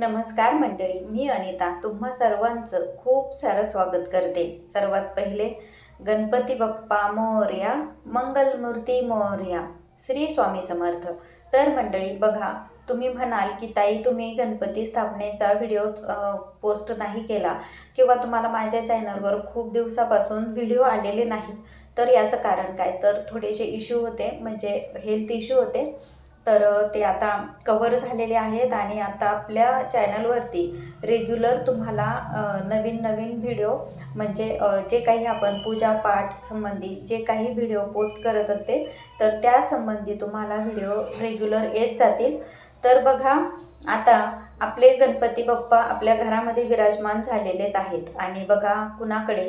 नमस्कार मंडळी मी अनिता तुम्हा सर्वांचं खूप सारं स्वागत करते. सर्वात पहिले गणपती बाप्पा मोर्या मंगलमूर्ती मोर्या श्री स्वामी समर्थ. तर मंडळी बघा तुम्ही म्हणाल की ताई तुम्ही गणपती स्थापनेचा व्हिडिओच पोस्ट नाही केला किंवा तुम्हाला माझ्या चॅनलवर खूप दिवसापासून व्हिडिओ आलेले नाहीत तर याचं कारण काय? तर थोडेसे इश्यू होते म्हणजे हेल्थ इश्यू होते. तर ते आता कवर झालेले आहेत आणि आता आपल्या चॅनलवरती रेग्युलर तुम्हाला नवीन नवीन व्हिडिओ म्हणजे जे काही आपण पूजापाठ संबंधी जे काही व्हिडिओ पोस्ट करत असते तर त्यासंबंधी तुम्हाला व्हिडिओ रेग्युलर येत जातील. तर बघा आता आपले गणपती बाप्पा आपल्या घरामध्ये विराजमान झालेलेच आहेत. आणि बघा कुणाकडे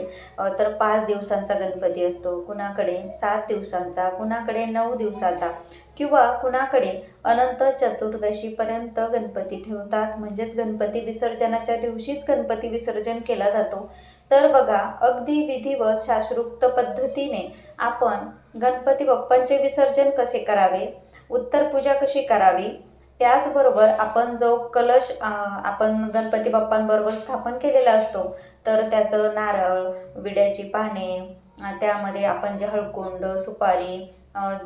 तर पाच दिवसांचा गणपती असतो कुणाकडे सात दिवसांचा कुणाकडे नऊ दिवसाचा किंवा कुणाकडे अनंत चतुर्दशीपर्यंत गणपती ठेवतात. म्हणजेच गणपती विसर्जनाच्या दिवशीच गणपती विसर्जन केला जातो. तर बघा अगदी विधिवत शास्त्रोक्त पद्धतीने आपण गणपती बाप्पांचे विसर्जन कसे करावे? उत्तर पूजा कशी करावी? त्याचबरोबर आपण जो कलश आपण गणपती बाप्पांबरोबर स्थापन केलेला असतो तर त्याचं नारळ विड्याची पाने त्यामध्ये आपण जे हळकुंड सुपारी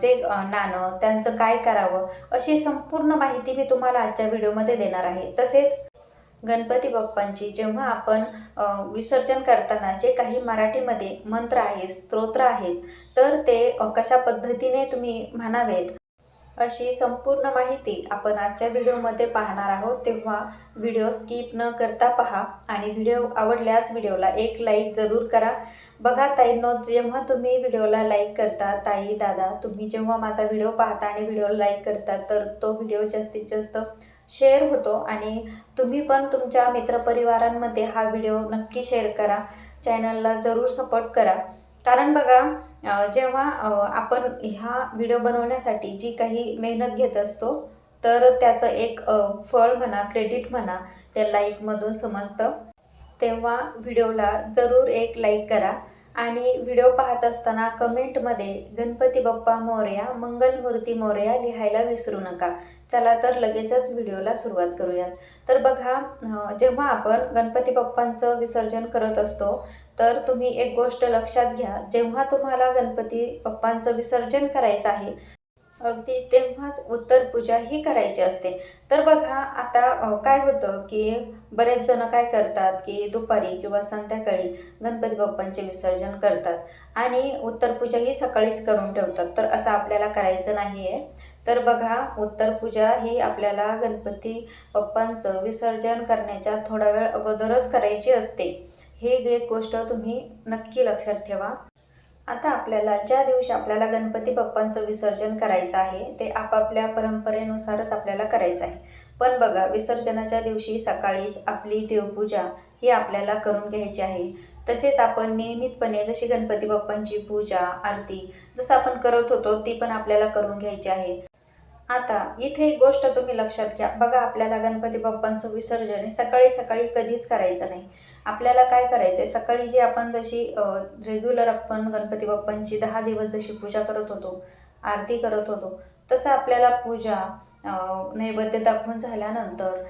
जे नाणं त्यांचं काय करावं अशी संपूर्ण माहिती मी तुम्हाला आजच्या व्हिडिओमध्ये देणार आहे. तसेच गणपती बाप्पांची जेव्हा आपण विसर्जन करताना जे काही मराठीमध्ये मंत्र आहेत स्तोत्र आहेत तर ते कशा पद्धतीने तुम्ही म्हणावेत? अशी संपूर्ण माहिती आपण आजच्या व्हिडिओमध्ये पाहणार आहोत. तेव्हा व्हिडिओ स्किप न करता पहा आणि व्हिडिओ आवडल्यास व्हिडिओला एक लाईक जरूर करा. बघा ताईंनो जेव्हा तुम्ही व्हिडिओला लाईक करता ताई दादा तुम्ही जेव्हा माझा व्हिडिओ पाहता आणि व्हिडिओला लाईक करता तर तो व्हिडिओ जास्तीत जास्त शेअर होतो आणि तुम्ही पण तुमच्या मित्रपरिवारांमध्ये हा व्हिडिओ नक्की शेअर करा. चॅनलला जरूर सपोर्ट करा. कारण बघा जेव्हा आपण ह्या व्हिडिओ बनवण्यासाठी जी काही मेहनत घेत असतो तर त्याचं एक फळ म्हणा क्रेडिट म्हणा त्या लाईकमधून समजतं. तेव्हा व्हिडिओला जरूर एक लाईक करा. आणि व्हिडिओ पाहत असताना कमेंटमध्ये गणपती बाप्पा मोर्या मंगलमूर्ती मोर्या लिहायला विसरू नका. चला तर लगेचच व्हिडिओला सुरुवात करूयात. तर बघा जेव्हा आपण गणपती बाप्पांचं विसर्जन करत असतो तर तुम्ही एक गोष्ट लक्षात घ्या. जेव्हा तुम्हाला गणपती बाप्पांचं विसर्जन करायचं आहे अगदी तेव्हाच उत्तर पूजा ही करायची असते. तर बघा आता काय होतं की बरेच जण काय करतात की दुपारी किंवा संध्याकाळी गणपती बाप्पांचे विसर्जन करतात आणि उत्तर पूजा ही सकाळीच करून ठेवतात. तर असं आपल्याला करायचं नाही आहे तर बघा उत्तर पूजा ही आपल्याला गणपती बाप्पांचं विसर्जन करण्याच्या थोडा वेळ अगोदरच करायची असते. ही एक गोष्ट तुम्ही नक्की लक्षात ठेवा. आता आपल्याला ज्या दिवशी आपल्याला गणपती बाप्पांचं विसर्जन करायचं आहे ते आपापल्या परंपरेनुसारच आपल्याला करायचं आहे. पण बघा विसर्जनाच्या दिवशी सकाळीच आपली देवपूजा ही आपल्याला करून घ्यायची आहे. तसेच आपण नियमितपणे जशी गणपती बाप्पांची पूजा आरती जसं आपण करत होतो ती पण आपल्याला करून घ्यायची आहे. आता इथे एक गोष्ट तुम्ही लक्षात घ्या. बघा आपल्याला गणपती बाप्पांचं विसर्जन हे सकाळी सकाळी कधीच करायचं नाही. आपल्याला काय करायचं आहे सकाळी जी आपण जशी रेग्युलर आपण गणपती बाप्पांची दहा दिवस जशी पूजा करत होतो आरती करत होतो तसं आपल्याला पूजा नैवेद्य दाखवून झाल्यानंतर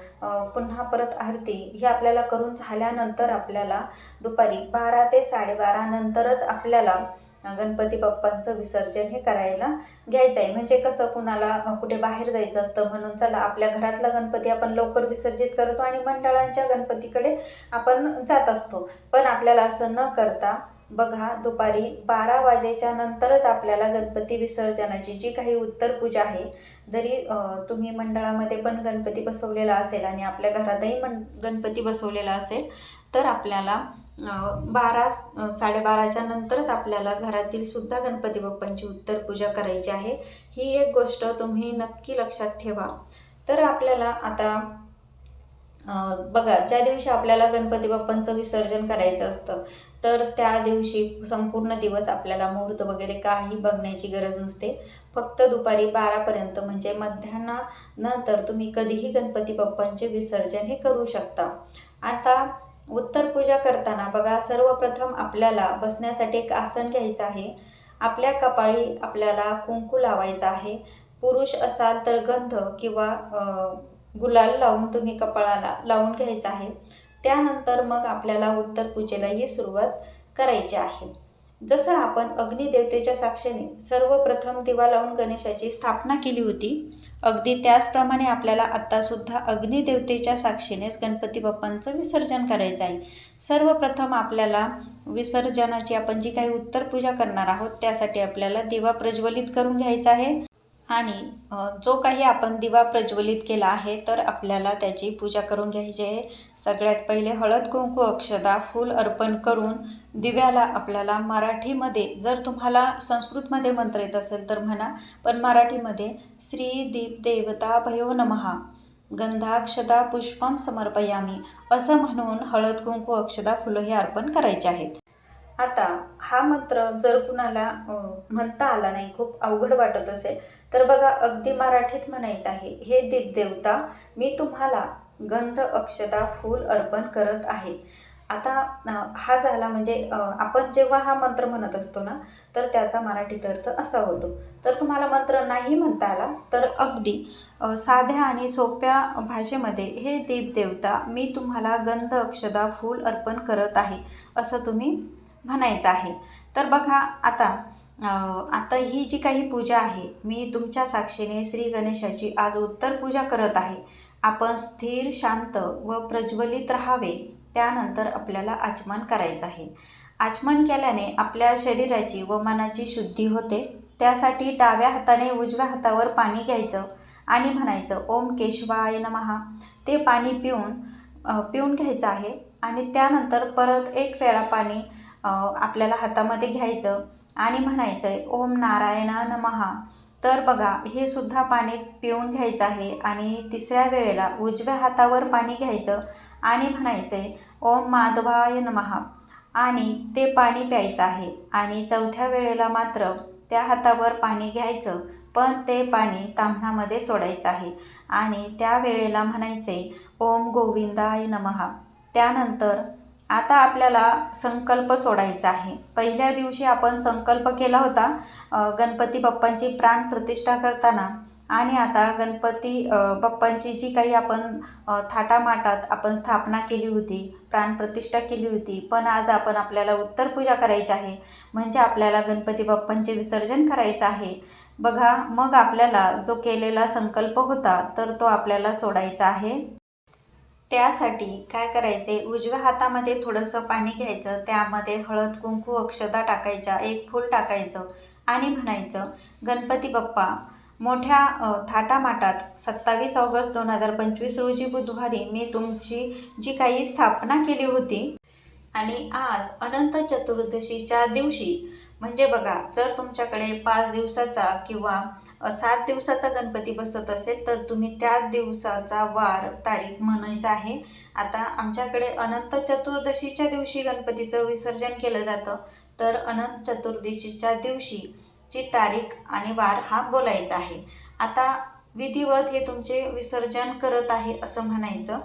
पुन्हा परत आरती ही आपल्याला करून झाल्यानंतर आपल्याला दुपारी बारा ते साडेबारा नंतरच आपल्याला गणपती बाप्पांचं विसर्जन हे करायला घ्यायचं आहे. म्हणजे कसं कुणाला कुठे बाहेर जायचं असतं म्हणून चला आपल्या घरातला गणपती आपण लवकर विसर्जित करतो आणि मंडळांच्या गणपतीकडे आपण जात असतो. पण आपल्याला असं न करता बघा दुपारी बारा वाजेच्या नंतरच आपल्याला गणपती विसर्जनाची जी काही उत्तर पूजा आहे जरी तुम्ही मंडळामध्ये पण गणपती बसवलेला असेल आणि आपल्या घरातही मन गणपती बसवलेला असेल तर आपल्याला बारा साडेबाराच्या नंतरच आपल्याला घरातील सुद्धा गणपती बाप्पांची उत्तर पूजा करायची आहे. ही एक गोष्ट तुम्ही नक्की लक्षात ठेवा. तर आपल्याला आता बघा ज्या दिवशी आपल्याला गणपती बाप्पांचं विसर्जन करायचं असतं तर त्या दिवशी संपूर्ण दिवस आपल्याला मुहूर्त वगैरे काही बघण्याची गरज नसते. फक्त दुपारी बारापर्यंत म्हणजे मध्यान्हानंतर तुम्ही कधीही गणपती बाप्पांचे विसर्जन हे करू शकता. आता उत्तर पूजा करताना बघा सर्वप्रथम आपल्याला बसण्यासाठी एक आसन घ्यायचं आहे. आपल्या कपाळी आपल्याला कुंकू लावायचं आहे. पुरुष असाल तर गंध किंवा गुलाल लावून तुम्ही कपाळाला लावून घ्यायचं आहे. त्यानंतर मग आपल्याला उत्तर पूजेलाही सुरुवात करायची आहे. जसं आपण अग्निदेवतेच्या साक्षीने सर्वप्रथम दिवा लावून गणेशाची स्थापना केली होती अगदी त्याचप्रमाणे आपल्याला आत्तासुद्धा अग्निदेवतेच्या साक्षीनेच गणपती बाप्पांचं विसर्जन करायचं आहे. सर्वप्रथम आपल्याला विसर्जनाची आपण जी काही उत्तर पूजा करणार आहोत त्यासाठी आपल्याला दिवा प्रज्वलित करून घ्यायचा आहे. आणि जो काही आपण दिवा प्रज्वलित केला आहे तर आपल्याला त्याची पूजा करून घ्यायची आहे. सगळ्यात पहिले हळद कुंकू अक्षदा फूल अर्पण करून दिव्याला आपल्याला मराठीमध्ये जर तुम्हाला संस्कृतमध्ये मंत्र येत असेल तर म्हणा पण मराठीमध्ये श्री दीप देवता भयो नमहा गंधाक्षदा पुष्पम समर्पयामी असं म्हणून हळद कुंकू अक्षदा फुलं हे अर्पण करायचे आहेत. आता हा मंत्र जर कुणाला म्हणता आला नाही खूप अवघड वाटत असेल तर बघा अगदी मराठीत म्हणायचं आहे हे दीपदेवता मी तुम्हाला गंध अक्षता फूल अर्पण करत आहे. आता हा झाला म्हणजे आपण जेव्हा हा मंत्र म्हणत असतो ना तर त्याचा मराठीत अर्थ असा होतो. तर तुम्हाला मंत्र नाही म्हणता आला तर अगदी साध्या आणि सोप्या भाषेमध्ये हे दीपदेवता मी तुम्हाला गंध अक्षदा फूल अर्पण करत आहे. असं तुम्ही म्हणायचं आहे. तर बघा आता आता ही जी काही पूजा आहे मी तुमच्या साक्षीने श्री गणेशाची आज उत्तर पूजा करत आहे. आपण स्थिर शांत व प्रज्वलित राहावे त्यानंतर आपल्याला आचमन करायचं आहे. आचमन केल्याने आपल्या शरीराची व मनाची शुद्धी होते. त्यासाठी डाव्या हाताने उजव्या हातावर पाणी घ्यायचं आणि म्हणायचं ओम केशवाय नमहा ते पाणी पिऊन पिऊन घ्यायचं आहे आणि त्यानंतर परत एक वेळा पाणी आपल्याला हातामध्ये घ्यायचं आणि म्हणायचं आहे ओम नारायणा नमहा तर बघा हे सुद्धा पाणी पिऊन घ्यायचं आहे आणि तिसऱ्या वेळेला उजव्या हातावर पाणी घ्यायचं आणि म्हणायचं आहे ओम माधवाय नमहा आणि ते पाणी प्यायचं आहे आणि चौथ्या वेळेला मात्र त्या हातावर पाणी घ्यायचं पण ते पाणी ताम्हणामध्ये सोडायचं आहे. आणि त्या वेळेला म्हणायचे ओम गोविंदाय नमहा त्यानंतर आता आपल्याला संकल्प सोडायचा आहे. पहिल्या दिवशी आपण संकल्प केला होता गणपती बाप्पांची प्राणप्रतिष्ठा करताना. आणि आता गणपती बाप्पांची जी काही आपण थाटामाटात आपण स्थापना केली होती प्राणप्रतिष्ठा केली होती पण आज आपण आपल्याला उत्तर पूजा करायची आहे. म्हणजे आपल्याला गणपती बाप्पांचे विसर्जन करायचं आहे. बघा मग आपल्याला जो केलेला संकल्प होता तर तो आपल्याला सोडायचा आहे. त्यासाठी काय करायचे? उजव्या हातामध्ये थोडंसं पाणी घ्यायचं त्यामध्ये हळद कुंकू अक्षता टाकायच्या एक फूल टाकायचं आणि म्हणायचं गणपती बाप्पा मोठ्या थाटामाटात सत्तावीस ऑगस्ट दोन हजार पंचवीस रोजी बुधवारी मी तुमची जी काही स्थापना केली होती आणि आज अनंत चतुर्दशीच्या दिवशी म्हणजे बघा जर तुमच्याकडे पाच दिवसाचा किंवा सात दिवसाचा गणपती बसत असेल तर तुम्ही त्या दिवसाचा वार तारीख म्हणायचा आहे. आता आमच्याकडे अनंत चतुर्दशीच्या दिवशी गणपतीचं विसर्जन केलं जातं. तर अनंत चतुर्दशीच्या दिवशी ची तारीख आणि वार हा बोलायचा आहे. आता विधिवत हे तुमचे विसर्जन करत आहे असं म्हणायचं.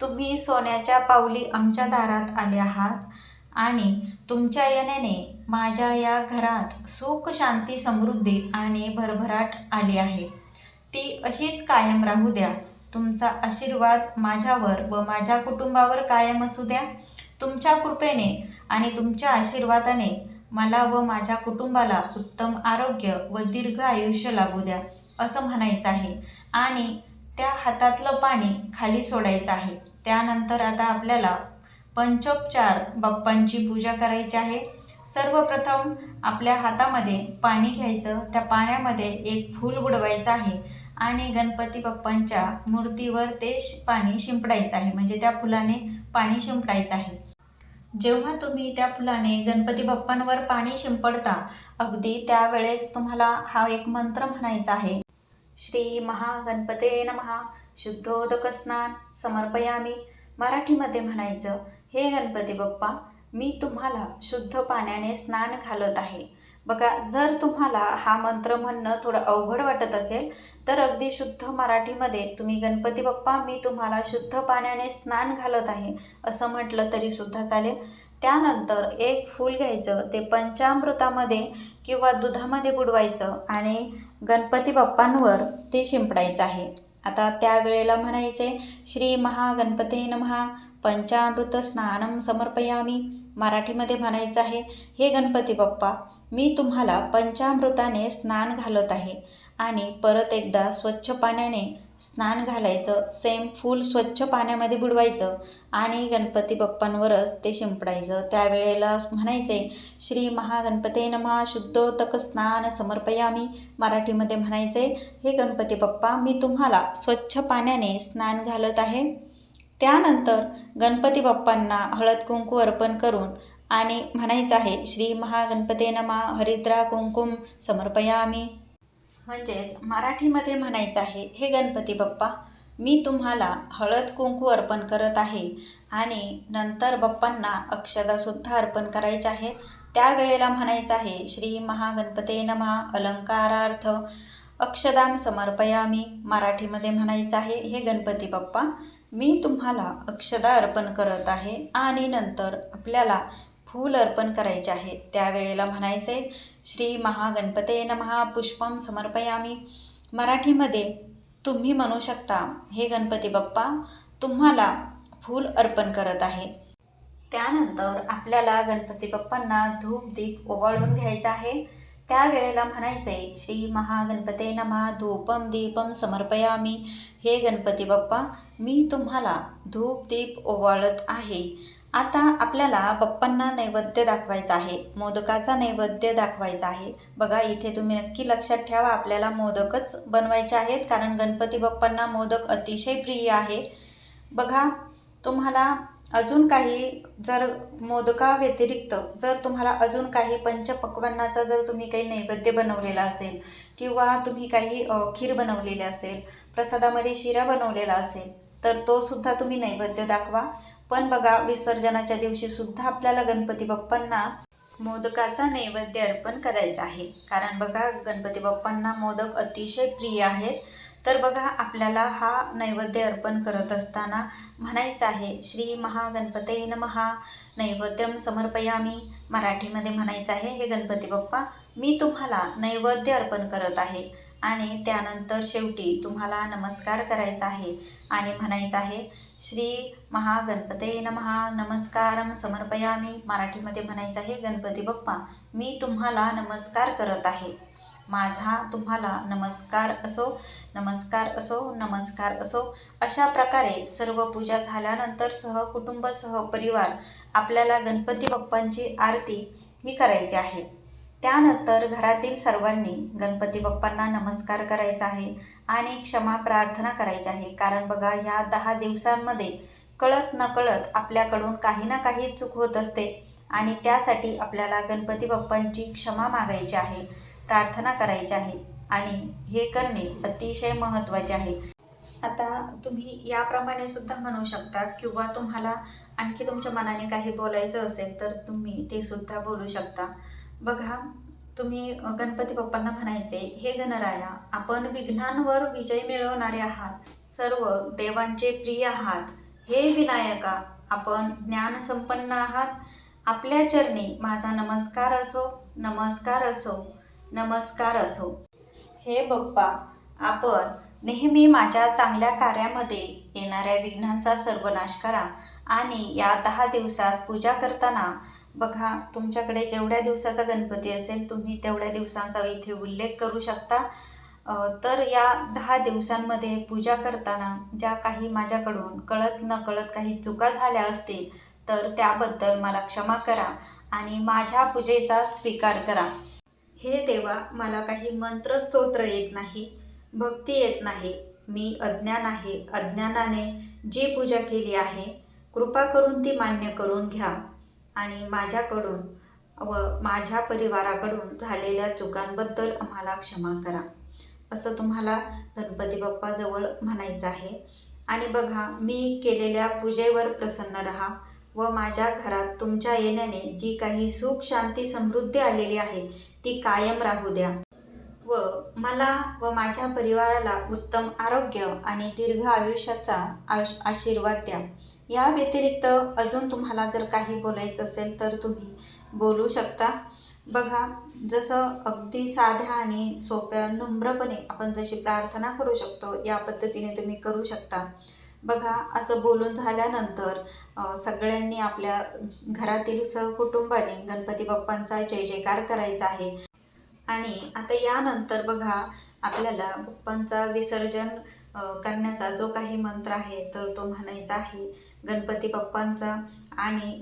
तुम्ही सोन्याच्या पावली आमच्या दारात आले आहात आणि तुमच्या येण्याने माझ्या या घरात सुख शांती समृद्धी आणि भरभराट आली आहे. ती अशीच कायम राहू द्या. तुमचा आशीर्वाद माझ्यावर व माझ्या कुटुंबावर कायम असू द्या. तुमच्या कृपेने आणि तुमच्या आशीर्वादाने मला व माझ्या कुटुंबाला उत्तम आरोग्य व दीर्घ आयुष्य लाभू द्या असं म्हणायचं आहे. आणि त्या हातातलं पाणी खाली सोडायचं आहे. त्यानंतर आता आपल्याला पंचोपचार बाप्पांची पूजा करायची आहे. सर्वप्रथम आपल्या हातामध्ये पाणी घ्यायचं. त्या पाण्यामध्ये एक फूल बुडवायचं आहे आणि गणपती बाप्पांच्या मूर्तीवर ते पाणी शिंपडायचं आहे. म्हणजे त्या फुलाने पाणी शिंपडायचं आहे. जेव्हा तुम्ही त्या फुलाने गणपती बाप्पांवर पाणी शिंपडता अगदी त्यावेळेस तुम्हाला हा एक मंत्र म्हणायचा आहे. श्री महागणपते नमहा शुद्धोदक स्नान समर्पयामी. मराठीमध्ये म्हणायचं हे गणपती बाप्पा मी तुम्हाला शुद्ध पाण्याने स्नान घालत आहे. बघा जर तुम्हाला हा मंत्र म्हणणं थोडं अवघड वाटत असेल तर अगदी शुद्ध मराठीमध्ये तुम्ही गणपती बाप्पा मी तुम्हाला शुद्ध पाण्याने स्नान घालत आहे असं म्हटलं तरीसुद्धा चालेल. त्यानंतर एक फूल घ्यायचं ते पंचामृतामध्ये किंवा दुधामध्ये बुडवायचं आणि गणपती बाप्पांवर ते शिंपडायचं आहे. आता त्यावेळेला म्हणायचे श्री महागणपते नमहा पंचामृत स्नानम समर्पयामी. मराठीमध्ये म्हणायचं आहे हे गणपती बाप्पा मी तुम्हाला पंचामृताने स्नान घालत आहे आणि परत एकदा स्वच्छ पाण्याने स्नान घालायचं सेम फूल स्वच्छ पाण्यामध्ये बुडवायचं आणि गणपती बाप्पांवरच ते शिंपडायचं. त्यावेळेला म्हणायचे श्री महागणपते नमा शुद्धोतक स्नान समर्पयामी. मराठीमध्ये म्हणायचे हे गणपती बाप्पा मी तुम्हाला स्वच्छ पाण्याने स्नान घालत आहे. त्यानंतर गणपती बाप्पांना हळद कुंकू अर्पण करून आणि म्हणायचं आहे श्री महागणपते नमा हरिद्रा कुंकुम समर्पयामी. म्हणजेच मराठीमध्ये म्हणायचं आहे हे गणपती बाप्पा मी तुम्हाला हळद कुंकू अर्पण करत आहे आणि नंतर बाप्पांना अक्षदासुद्धा अर्पण करायच्या आहेत. त्यावेळेला म्हणायचं आहे श्री महागणपते नमा अलंकारार्थ अक्षदाम समर्पयामी. मराठीमध्ये म्हणायचं आहे हे गणपती बाप्पा मी तुम्हाला अक्षदा अर्पण करत आहे आणि नंतर आपल्याला फूल अर्पण करायचे आहे. त्यावेळेला म्हणायचे श्री महागणपते नमहा पुष्पम समर्पयामी. मराठीमध्ये तुम्ही म्हणू शकता हे गणपती बाप्पा तुम्हाला फूल अर्पण करत आहे. त्यानंतर आपल्याला गणपती बाप्पांना धूप दीप ओवाळून घ्यायचा आहे. त्यावेळेला म्हणायचे श्री महागणपते नमा धूपम दीपम समर्पयामी. हे गणपती बाप्पा मी तुम्हाला धूप दीप ओवाळत आहे. आता आपल्याला बाप्पांना नैवेद्य दाखवायचा आहे मोदकाचा नैवेद्य दाखवायचा आहे. बघा इथे तुम्ही नक्की लक्षात ठेवा आपल्याला मोदकच बनवायचे आहेत कारण गणपती बाप्पांना मोदक अतिशय प्रिय आहे. बघा तुम्हाला अजून काही जर मोदका व्यतिरिक्त जर तुम्हाला अजून काही पंचपक्वांनाचा जर तुम्ही काही नैवेद्य बनवलेला असेल किंवा तुम्ही काही खीर बनवलेली असेल प्रसादामध्ये शिरा बनवलेला असेल तर तो सुद्धा तुम्ही नैवेद्य दाखवा. पण बघा विसर्जनाच्या दिवशी सुद्धा आपल्याला गणपती बाप्पांना मोदकाचा नैवेद्य अर्पण करायचा आहे. कारण बघा गणपती बाप्पांना मोदक अतिशय प्रिय आहेत. तर बघा आपल्याला हा नैवेद्य अर्पण करत असताना म्हणायचं आहे श्री महागणपते नमहा नैवेद्यम समर्पयामी. मराठीमध्ये म्हणायचं आहे हे गणपती बाप्पा मी तुम्हाला नैवेद्य अर्पण करत आहे. आणि त्यानंतर शेवटी तुम्हाला नमस्कार करायचा आहे आणि म्हणायचं आहे श्री महागणपते नमहा नमस्कारम समर्पयामी. मराठीमध्ये म्हणायचं आहे गणपती बाप्पा मी तुम्हाला नमस्कार करत आहे. माझा तुम्हाला नमस्कार असो नमस्कार असो नमस्कार असो अशा प्रकारे सर्व पूजा झाल्यानंतर सह कुटुंबसह परिवार आपल्याला गणपती बाप्पांची आरती ही करायची आहे. त्यानंतर घरातील सर्वांनी गणपती बाप्पांना नमस्कार करायचा आहे आणि क्षमा प्रार्थना करायची आहे. कारण बघा ह्या दहा दिवसांमध्ये कळत नकळत आपल्याकडून काही ना काही चूक होत असते आणि त्यासाठी आपल्याला गणपती बाप्पांची क्षमा मागायची आहे. प्रार्थना करायची आहे आणि हे करणे अतिशय महत्त्वाचे आहे. आता तुम्ही याप्रमाणे सुद्धा म्हणू शकता किंवा तुम्हाला आणखी तुमच्या मनाने काही बोलायचं असेल तर तुम्ही ते सुद्धा बोलू शकता. बघा तुम्ही गणपती बाप्पांना म्हणायचे हे गणराया आपण विघ्नांवर विजय मिळवणारे आहात. सर्व देवांचे प्रिय आहात. हे विनायका आपण ज्ञानसंपन्न आहात. आपल्या चरणी माझा नमस्कार असो नमस्कार असो. नमस्कार असो. हे बप्पा आपण नेहमी माझ्या चांगल्या कार्यामध्ये येणाऱ्या विघ्नांचा सर्वनाश करा आणि या दहा दिवसात पूजा करताना बघा तुमच्याकडे जेवढ्या दिवसाचा गणपती असेल तुम्ही तेवढ्या दिवसांचा इथे उल्लेख करू शकता. तर या दहा दिवसांमध्ये पूजा करताना ज्या काही माझ्याकडून कळत न कळत काही चुका झाल्या असतील तर त्याबद्दल मला क्षमा करा आणि माझ्या पूजेचा स्वीकार करा. हे देवा मला काही मंत्रस्तोत्र येत नाही भक्ती येत नाही. मी अज्ञान आहे अज्ञानाने जी पूजा केली आहे कृपा करून ती मान्य करून घ्या. आणि माझ्याकडून व माझ्या परिवाराकडून झालेल्या चुकांबद्दल आम्हाला क्षमा करा. असं तुम्हाला गणपती बाप्पाजवळ म्हणायचं आहे. आणि बघा मी केलेल्या पूजेवर प्रसन्न राहा व माझ्या घरात तुमच्या येण्याने जी काही सुख शांती समृद्धी आलेली आहे ती कायम राहू द्या. व मला व माझ्या परिवाराला उत्तम आरोग्य आणि दीर्घ आयुष्याचा आयुष आशीर्वाद द्या. या व्यतिरिक्त अजून तुम्हाला जर काही बोलायचं असेल तर तुम्ही बोलू शकता. बघा जसं अगदी साध्या आणि सोप्या नम्रपणे आपण जशी प्रार्थना करू शकतो या पद्धतीने तुम्ही करू शकता. बघा असं बोलून झाल्यानंतर सगळ्यांनी आपल्या घरातील सहकुटुंबाने गणपती बाप्पांचा जय जयकार करायचा आहे. आणि आता यानंतर बघा आपल्याला बाप्पांचा विसर्जन करण्याचा जो काही मंत्र आहे तर तो म्हणायचा आहे गणपती बाप्पांचा. आणि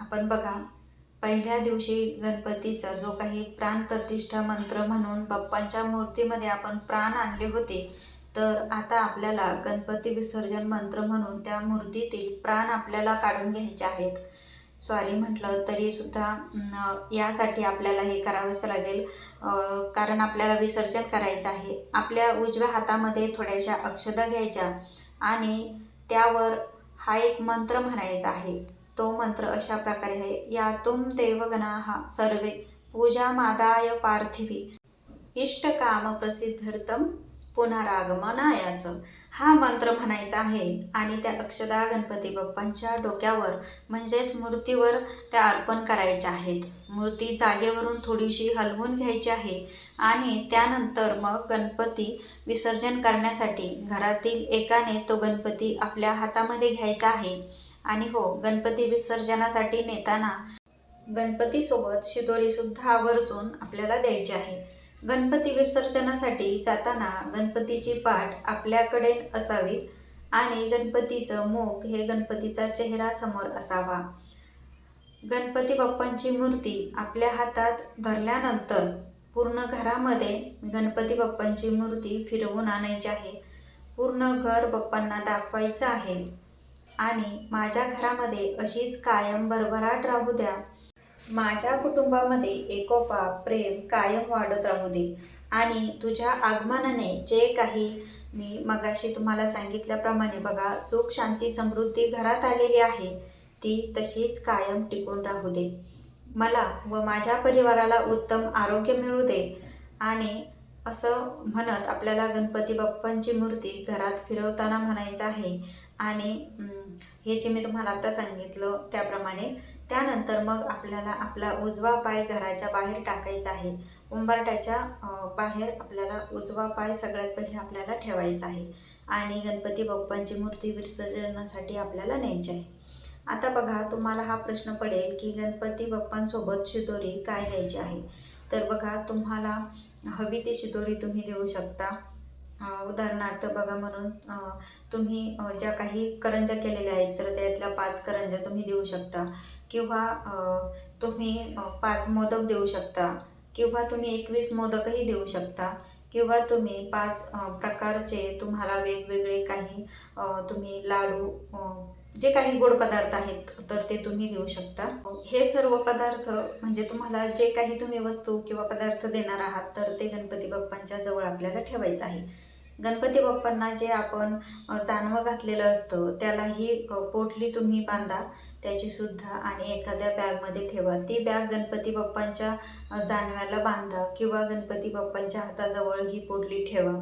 आपण बघा पहिल्या दिवशी गणपतीचा जो काही प्राणप्रतिष्ठा मंत्र म्हणून बाप्पांच्या मूर्तीमध्ये आपण प्राण आणले होते तर आता आपल्याला गणपती विसर्जन मंत्र म्हणून त्या मूर्तीतील प्राण आपल्याला काढून घ्यायचे आहेत. सॉरी म्हटलं तरीसुद्धा यासाठी आपल्याला हे करावंच लागेल. कारण आपल्याला विसर्जन करायचं आहे. आपल्या उजव्या हातामध्ये थोड्याशा अक्षदा घ्यायच्या आणि त्यावर हा एक मंत्र म्हणायचा आहे. तो मंत्र अशा प्रकारे आहे. यातुम देवगणाः सर्वे पूजामादाय पार्थिवी. इष्टकाम प्रसिद्धर्थम पुनरागमनायाचं. हा मंत्र म्हणायचा आहे आणि त्या अक्षदा गणपती बाप्पांच्या डोक्यावर म्हणजेच मूर्तीवर त्या अर्पण करायच्या आहेत. मूर्ती जागेवरून थोडीशी हलवून घ्यायची आहे आणि त्यानंतर मग गणपती विसर्जन करण्यासाठी घरातील एकाने तो गणपती आपल्या हातामध्ये घ्यायचा आहे. आणि हो गणपती विसर्जनासाठी नेताना गणपतीसोबत शिदोरीसुद्धा आवर्जून आपल्याला द्यायची आहे. गणपती विसर्जनासाठी जाताना गणपतीची पाठ आपल्याकडे असावी आणि गणपतीचं मुख हे गणपतीचा चेहरा समोर असावा. गणपती बाप्पांची मूर्ती आपल्या हातात धरल्यानंतर पूर्ण घरामध्ये गणपती बाप्पांची मूर्ती फिरवून आणायची आहे. पूर्ण घर बाप्पांना दाखवायचं आहे. आणि माझ्या घरामध्ये अशीच कायम भरभराट राहू द्या. माझ्या कुटुंबामध्ये एकोपा प्रेम कायम वाढत राहू दे. आणि तुझ्या आगमनाने जे काही मी मगाशी तुम्हाला सांगितल्याप्रमाणे बघा सुख शांती समृद्धी घरात आलेली आहे ती तशीच कायम टिकून राहू दे. मला व माझ्या परिवाराला उत्तम आरोग्य मिळू दे. आणि असं म्हणत आपल्याला गणपती बाप्पांची मूर्ती घरात फिरवताना म्हणायचं आहे. आणि हे जे मी तुम्हाला आता सांगितलं त्याप्रमाणे त्यानंतर मग आपल्याला आपला उजवा पाय घराच्या बाहेर टाकायचा आहे. उंबरट्याच्या बाहेर आपल्याला उजवा पाय सगळ्यात पहिले आपल्याला ठेवायचा आहे. आणि गणपती बाप्पांची मूर्ती विसर्जनासाठी आपल्याला न्यायची आहे. आता बघा तुम्हाला हा प्रश्न पडेल की गणपती बाप्पांसोबत शिदोरी काय द्यायची आहे? तर बघा तुम्हाला हवी ती शिदोरी तुम्ही देऊ शकता. उदाहरणार्थ बघा म्हणून तुम्ही ज्या काही करंज्या केलेल्या आहेत तर त्यातल्या पाच करंज्या तुम्ही देऊ शकता. किंवा तुम्ही पाच मोदक देऊ शकता. किंवा तुम्ही एकवीस मोदकही देऊ शकता. किंवा तुम्ही पाच प्रकारचे तुम्हाला वेगवेगळे काही तुम्ही लाडू जे काही गोड पदार्थ आहेत तर ते तुम्ही देऊ शकता. हे सर्व पदार्थ म्हणजे तुम्हाला जे काही तुम्ही वस्तू किंवा पदार्थ देणार आहात तर ते गणपती बाप्पांच्या जवळ आपल्याला ठेवायचं आहे. गणपती बाप्पांना जे आपण चांदवं जानवं घातलेलं असतं त्यालाही पोटली तुम्ही बांधा. त्याचीसुद्धा आणि एखाद्या बॅगमध्ये ठेवा. ती बॅग गणपती बाप्पांच्या जानव्याला बांधा किंवा गणपती बाप्पांच्या हाताजवळ ही पोटली ठेवा.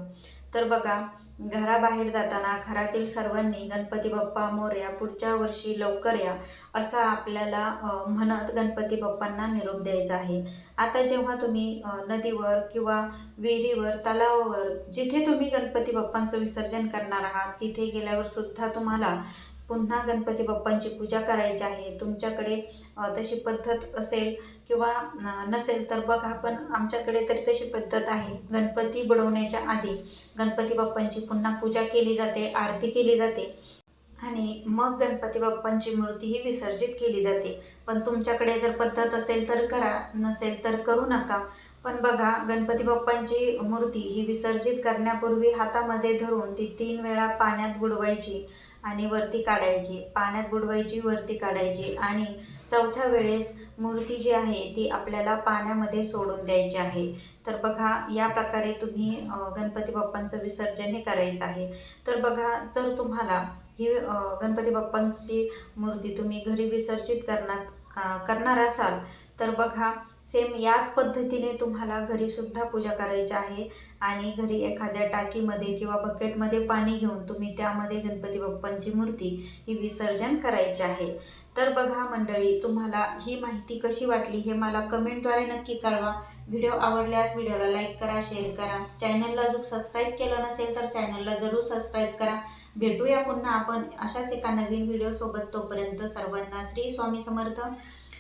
तर बघा घराबाहेर जाताना घरातील सर्वांनी गणपती बाप्पा मोर्या पुढच्या वर्षी लवकर या असा आपल्याला म्हणत गणपती बाप्पांना निरोप द्यायचा आहे. आता जेव्हा तुम्ही नदीवर किंवा विहिरीवर तलावावर जिथे तुम्ही गणपती बाप्पांचं विसर्जन करणार आहात तिथे गेल्यावर सुद्धा तुम्हाला पुन्हा गणपती बाप्पांची पूजा करायची आहे. तुमच्याकडे तशी पद्धत असेल किंवा नसेल तर बघा पण आमच्याकडे तरी तशी पद्धत आहे. गणपती बुडवण्याच्या आधी गणपती बाप्पांची पुन्हा पूजा केली जाते आरती केली जाते आणि मग गणपती बाप्पांची मूर्ती ही विसर्जित केली जाते. पण तुमच्याकडे जर पद्धत असेल तर करा नसेल तर करू नका. पण बघा गणपती बाप्पांची मूर्ती ही विसर्जित करण्यापूर्वी हातामध्ये धरून ती तीन वेळा पाण्यात बुडवायची. आणि वरती काढायची. पाण्यात बुडवायची वरती काढायची. आणि चौथ्या वेळेस मूर्ती जी आहे ती आपल्याला पाण्यामध्ये सोडून द्यायची आहे. तर बघा या प्रकारे तुम्ही गणपती बाप्पांचं विसर्जन हे करायचं आहे. तर बघा जर तुम्हाला ही गणपती बाप्पांची मूर्ती तुम्ही घरी विसर्जित करणार करणार असाल तर बघा सेम याच पद्धतीने तुम्हाला घरीसुद्धा पूजा करायची आहे आणि घरी एखाद्या टाकीमध्ये किंवा बकेटमध्ये पाणी घेऊन तुम्ही त्यामध्ये गणपती बाप्पांची मूर्ती ही विसर्जन करायची आहे. तर बघा मंडळी तुम्हाला ही माहिती कशी वाटली हे मला कमेंटद्वारे नक्की कळवा. व्हिडिओ आवडल्यास व्हिडिओला लाईक करा शेअर करा. चॅनलला जर सबस्क्राईब केलं नसेल तर चॅनलला जरूर सबस्क्राईब करा. भेटूया पुन्हा आपण अशाच एका नवीन व्हिडिओसोबत तोपर्यंत सर्वांना श्री स्वामी समर्थ.